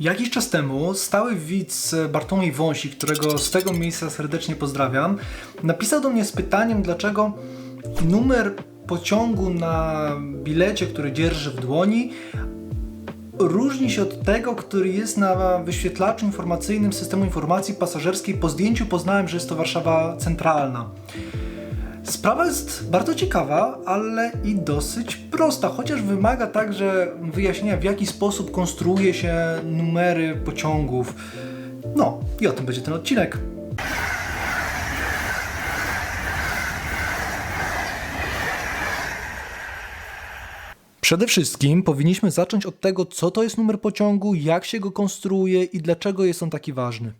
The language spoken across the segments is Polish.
Jakiś czas temu stały widz Bartłomiej Wąsik, którego z tego miejsca serdecznie pozdrawiam, napisał do mnie z pytaniem, dlaczego numer pociągu na bilecie, który dzierży w dłoni, różni się od tego, który jest na wyświetlaczu informacyjnym systemu informacji pasażerskiej. Po zdjęciu poznałem, że jest to Warszawa Centralna. Sprawa jest bardzo ciekawa, ale i dosyć prosta, chociaż wymaga także wyjaśnienia, w jaki sposób konstruuje się numery pociągów. No, i o tym będzie ten odcinek. Przede wszystkim powinniśmy zacząć od tego, co to jest numer pociągu, jak się go konstruuje i dlaczego jest on taki ważny.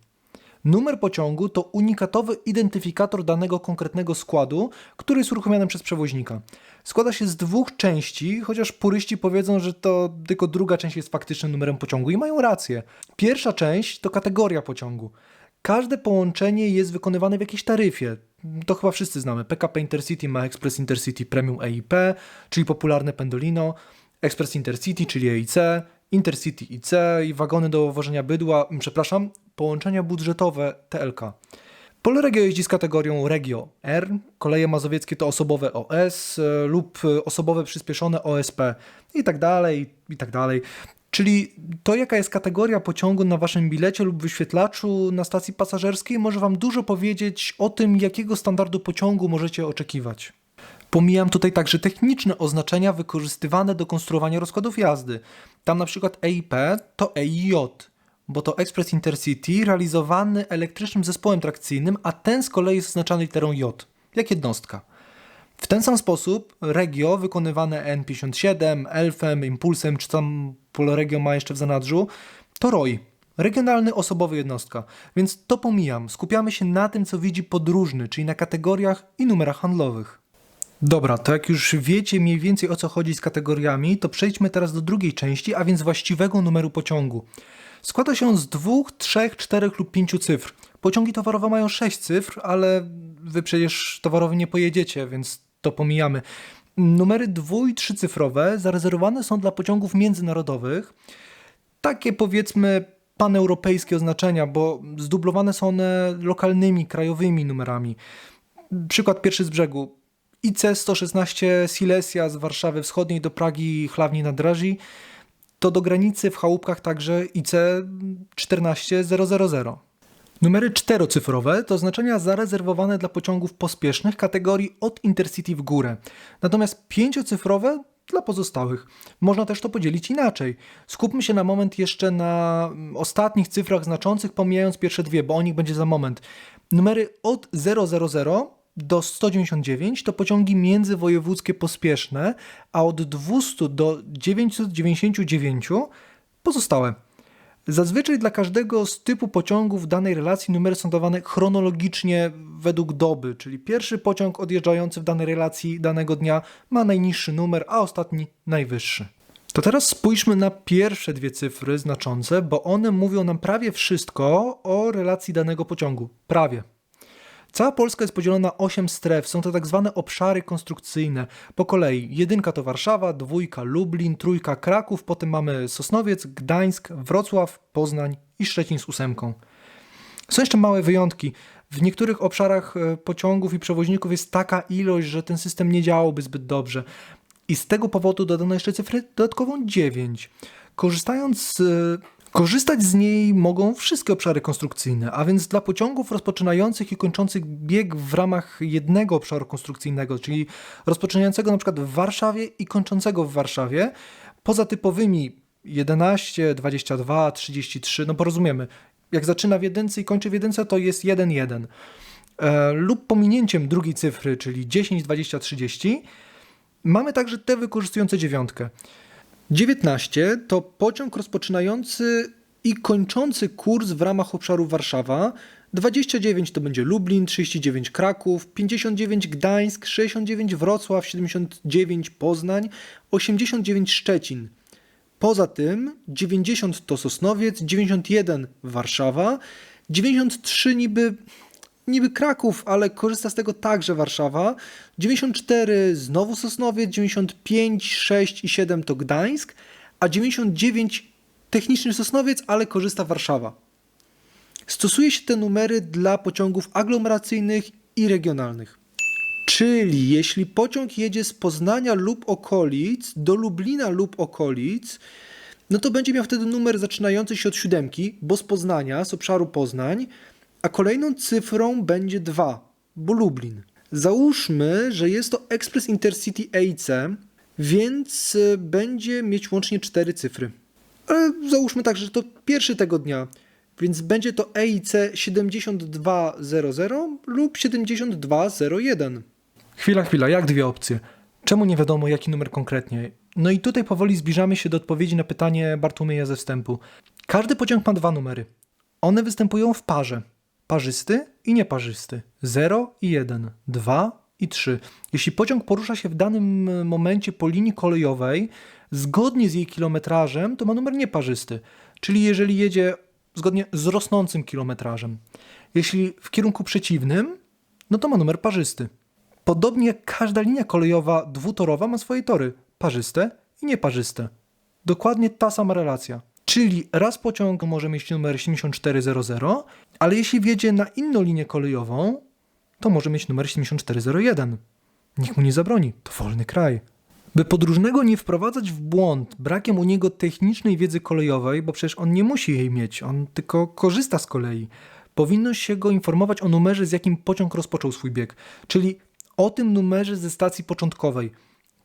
Numer pociągu to unikatowy identyfikator danego konkretnego składu, który jest uruchomiony przez przewoźnika. Składa się z dwóch części, chociaż puryści powiedzą, że to tylko druga część jest faktycznym numerem pociągu i mają rację. Pierwsza część to kategoria pociągu. Każde połączenie jest wykonywane w jakiejś taryfie. To chyba wszyscy znamy. PKP Intercity ma Express Intercity Premium EIP, czyli popularne Pendolino, Express Intercity, czyli EIC, Intercity IC i wagony do wożenia bydła, przepraszam, połączenia budżetowe TLK. Polregio jeździ z kategorią Regio R, koleje mazowieckie to osobowe OS e, lub osobowe przyspieszone OSP i tak dalej, i tak dalej. Czyli to, jaka jest kategoria pociągu na waszym bilecie lub wyświetlaczu na stacji pasażerskiej, może wam dużo powiedzieć o tym, jakiego standardu pociągu możecie oczekiwać. Pomijam tutaj także techniczne oznaczenia wykorzystywane do konstruowania rozkładów jazdy. Tam na przykład EIP to EIJ, bo to Express Intercity realizowany elektrycznym zespołem trakcyjnym, a ten z kolei jest oznaczany literą J, jak jednostka. W ten sam sposób Regio wykonywane N57, Elfem, Impulsem, czy tam Poloregio ma jeszcze w zanadrzu, to ROI, regionalny osobowy jednostka. Więc to pomijam. Skupiamy się na tym, co widzi podróżny, czyli na kategoriach i numerach handlowych. Dobra, to jak już wiecie mniej więcej o co chodzi z kategoriami, to przejdźmy teraz do drugiej części, a więc właściwego numeru pociągu. Składa się on z dwóch, trzech, czterech lub pięciu cyfr. Pociągi towarowe mają sześć cyfr, ale wy przecież towarowi nie pojedziecie, więc to pomijamy. Numery dwu i trzycyfrowe zarezerwowane są dla pociągów międzynarodowych. Takie powiedzmy paneuropejskie oznaczenia, bo zdublowane są one lokalnymi, krajowymi numerami. Przykład pierwszy z brzegu. IC 116 Silesia z Warszawy Wschodniej do Pragi Chlawni na Draży to do granicy w chałupkach także IC 14000. Numery czterocyfrowe to oznaczenia zarezerwowane dla pociągów pospiesznych kategorii od Intercity w górę. Natomiast pięciocyfrowe dla pozostałych. Można też to podzielić inaczej. Skupmy się na moment jeszcze na ostatnich cyfrach znaczących, pomijając pierwsze dwie, bo o nich będzie za moment. Numery od 000 do 199 to pociągi międzywojewódzkie pospieszne, a od 200 do 999 pozostałe. Zazwyczaj dla każdego z typu pociągów danej relacji numery są dawane chronologicznie według doby, czyli pierwszy pociąg odjeżdżający w danej relacji danego dnia ma najniższy numer, a ostatni najwyższy. To teraz spójrzmy na pierwsze dwie cyfry znaczące, bo one mówią nam prawie wszystko o relacji danego pociągu. Prawie. Cała Polska jest podzielona na 8 stref, są to tak zwane obszary konstrukcyjne. Po kolei jedynka to Warszawa, dwójka Lublin, trójka Kraków, potem mamy Sosnowiec, Gdańsk, Wrocław, Poznań i Szczecin z ósemką. Są jeszcze małe wyjątki. W niektórych obszarach e, pociągów i przewoźników jest taka ilość, że ten system nie działałby zbyt dobrze. I z tego powodu dodano jeszcze cyfrę dodatkową 9. Korzystając z Korzystać z niej mogą wszystkie obszary konstrukcyjne, a więc dla pociągów rozpoczynających i kończących bieg w ramach jednego obszaru konstrukcyjnego, czyli rozpoczynającego na przykład w Warszawie i kończącego w Warszawie, poza typowymi 11, 22, 33, no porozumiemy, jak zaczyna w jedynce i kończy w jedynce, to jest 1-1. E, lub pominięciem drugiej cyfry, czyli 10, 20, 30, mamy także te wykorzystujące dziewiątkę. 19 to pociąg rozpoczynający i kończący kurs w ramach obszaru Warszawa. 29 to będzie Lublin, 39 Kraków, 59 Gdańsk, 69 Wrocław, 79 Poznań, 89 Szczecin. Poza tym 90 to Sosnowiec, 91 Warszawa, 93 niby niby Kraków, ale korzysta z tego także Warszawa. 94 znowu Sosnowiec, 95, 6 i 7 to Gdańsk, a 99 techniczny Sosnowiec, ale korzysta Warszawa. Stosuje się te numery dla pociągów aglomeracyjnych i regionalnych. Czyli jeśli pociąg jedzie z Poznania lub okolic do Lublina lub okolic, no to będzie miał wtedy numer zaczynający się od siódemki, bo z Poznania, z obszaru Poznań, a kolejną cyfrą będzie 2, bo Lublin. Załóżmy, że jest to Express Intercity EIC, więc y, będzie mieć łącznie cztery cyfry. Ale załóżmy tak, że to pierwszy tego dnia, więc będzie to E EIC 7200 lub 7201. Chwila, chwila, jak dwie opcje? Czemu nie wiadomo, jaki numer konkretnie? No i tutaj powoli zbliżamy się do odpowiedzi na pytanie Bartłomieja ze wstępu. Każdy pociąg ma dwa numery. One występują w parze. Parzysty i nieparzysty. 0 i 1, 2 i 3. Jeśli pociąg porusza się w danym momencie po linii kolejowej, zgodnie z jej kilometrażem, to ma numer nieparzysty. Czyli jeżeli jedzie zgodnie z rosnącym kilometrażem. Jeśli w kierunku przeciwnym, no to ma numer parzysty. Podobnie każda linia kolejowa dwutorowa ma swoje tory parzyste i nieparzyste. Dokładnie ta sama relacja. Czyli raz pociąg może mieć numer 7400, ale jeśli wjedzie na inną linię kolejową, to może mieć numer 7401. Nikt mu nie zabroni, to wolny kraj. By podróżnego nie wprowadzać w błąd brakiem u niego technicznej wiedzy kolejowej, bo przecież on nie musi jej mieć, on tylko korzysta z kolei, powinno się go informować o numerze, z jakim pociąg rozpoczął swój bieg, czyli o tym numerze ze stacji początkowej.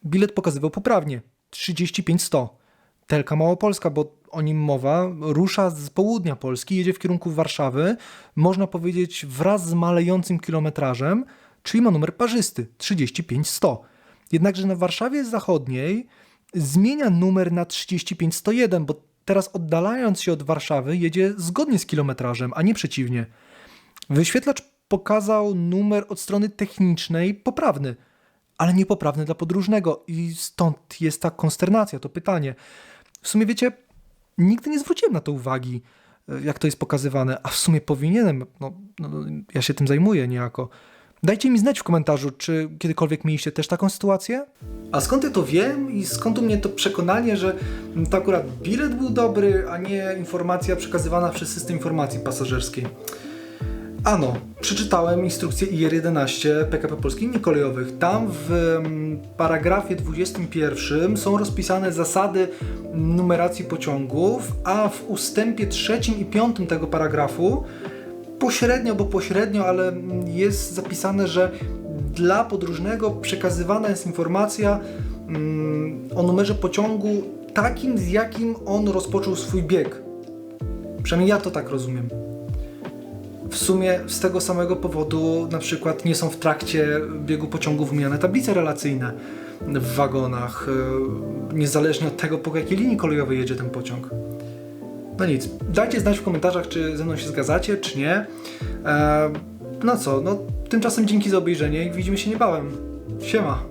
Bilet pokazywał poprawnie 35100. Telka Małopolska, bo o nim mowa, rusza z południa Polski, jedzie w kierunku Warszawy, można powiedzieć wraz z malejącym kilometrażem, czyli ma numer parzysty 35100. Jednakże na Warszawie Zachodniej zmienia numer na 35101, bo teraz oddalając się od Warszawy jedzie zgodnie z kilometrażem, a nie przeciwnie. Wyświetlacz pokazał numer od strony technicznej poprawny, ale niepoprawny dla podróżnego i stąd jest ta konsternacja, to pytanie. W sumie wiecie, nigdy nie zwróciłem na to uwagi, e, jak to jest pokazywane, a w sumie powinienem, no, no ja się tym zajmuję niejako. Dajcie mi znać w komentarzu, czy kiedykolwiek mieliście też taką sytuację? A skąd ja to wiem i skąd u mnie to przekonanie, że to akurat bilet był dobry, a nie informacja przekazywana przez system informacji pasażerskiej? Ano, przeczytałem instrukcję IR-11 PKP Polskich Linii Kolejowych. Tam w paragrafie 21 są rozpisane zasady numeracji pociągów, a w ustępie trzecim i piątym tego paragrafu pośrednio, bo pośrednio, ale jest zapisane, że dla podróżnego przekazywana jest informacja mm, o numerze pociągu takim, z jakim on rozpoczął swój bieg. Przynajmniej ja to tak rozumiem. W sumie z tego samego powodu na przykład nie są w trakcie biegu pociągu wymieniane tablice relacyjne w wagonach, yy, niezależnie od tego, po jakiej linii kolejowej jedzie ten pociąg. No nic, dajcie znać w komentarzach, czy ze mną się zgadzacie, czy nie. Eee, no co, no tymczasem dzięki za obejrzenie i widzimy się niebawem. Siema!